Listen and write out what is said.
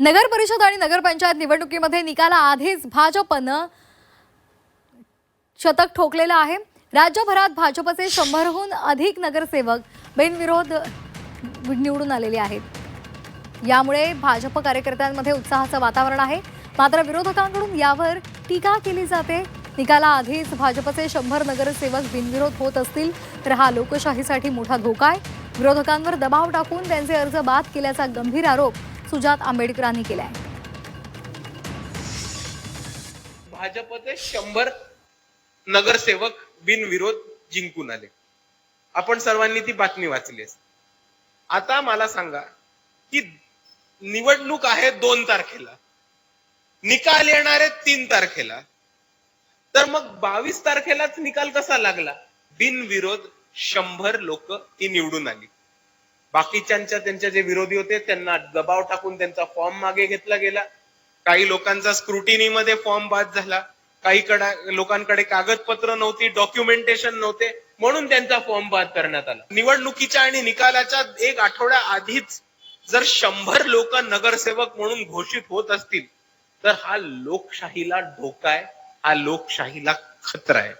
नगर परिषद आणि नगरपंचायत निवडणुकीमध्ये निकाला आधीच भाजपनं शतक ठोकलेलं आहे. राज्यभरात भाजपचे शंभरहून अधिक नगरसेवक बिनविरोध निवडून आलेले आहेत. यामुळे भाजप कार्यकर्त्यांमध्ये उत्साहाचं वातावरण आहे. मात्र विरोधकांकडून यावर टीका केली जाते. निकाला आधीच भाजपचे शंभर नगरसेवक बिनविरोध होत असतील तर हा लोकशाहीसाठी मोठा धोका आहे. विरोधकांवर दबाव टाकून त्यांचे अर्ज बाद केल्याचा गंभीर आरोप सुजात आंबेडकरांनी केला आहे भाजपचे शंभर नगरसेवक बिनविरोध जिंकून आले. आपण सर्वांनी ती बातमी वाचली आता मला सांगा की निवडणूक आहे दोन तारखेला. निकाल येणार आहे तीन तारखेला. तर मग बावीस तारखेलाच निकाल कसा लागला? बिनविरोध शंभर लोक ती निवडून आली. बाकीच्यांच्या त्यांच्या जे विरोधी होते त्यांना दबाव टाकून त्यांचा फॉर्म मागे घेतला गेला. काही लोकांचा स्क्रुटिनी मध्ये फॉर्म बाद झाला. काही कडा लोकांकडे कागदपत्र नव्हती डॉक्युमेंटेशन नव्हते म्हणून त्यांचा फॉर्म बाद करण्यात आला. निवडणुकीच्या आणि निकालाच्या एक आठवड्या आधीच जर शंभर लोक नगरसेवक म्हणून घोषित होत असतील तर हा लोकशाहीला धोका आहे हा लोकशाहीला खतरा आहे.